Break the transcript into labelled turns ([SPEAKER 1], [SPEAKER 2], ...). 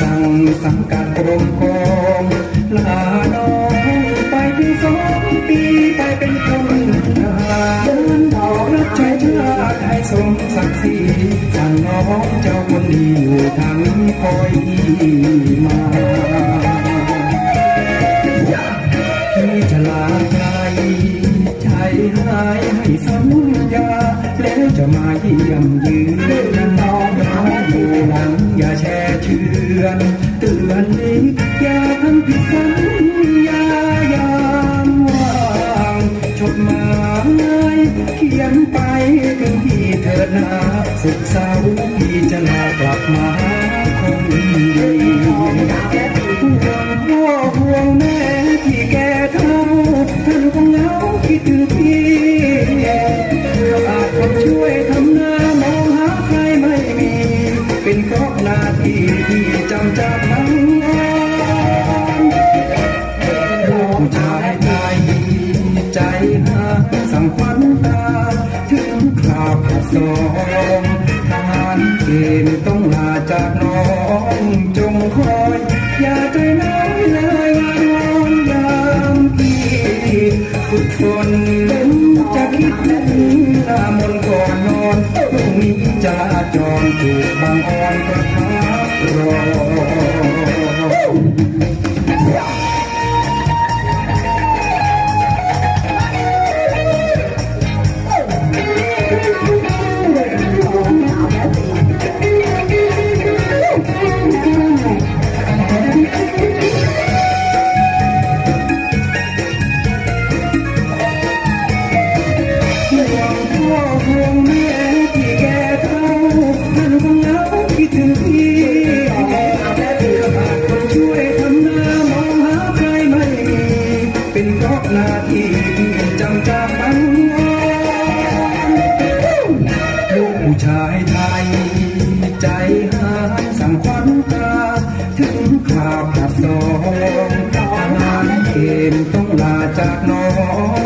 [SPEAKER 1] สั่งสังกัดกรมกองลาน้องไปที่สองปีไปเป็นคนลาเดินเอารับใช้ชาติให้สมศักดิ์ศรีสั่งน้องเจ้าคนดีอยู่ทางคอยมาที่ฉลาใจใจหายให้สม เขียนไปถึงพี่เถิดนาสุขเศร้าพี่จะลากลับมาคนดีห่วงพ่อห่วงแม่ที่แก่เท่าท่านคงเหงาคิดถึงพี่อาจคนช่วยทำหน้ามองหาใครไม่มี เป็นเพราะหน้าที่ที่จำจากนั้นลูกชายไทยใจหาสังควัน องทหารเกณฑ์ต้องลาจากน้องจงคอย อย่าใจน้อยเลยงานวอนยามพี่ฝึกฝนจะคิดถึงหน้ามนก่อนนอนพรุ่งนี้จะจรถูกบางอ่อนประทับรอ ชายไทย ใจหายสั่งควันตา ถึงข่าวขับสองทหารเกณฑ์ต้องลาจากน้อง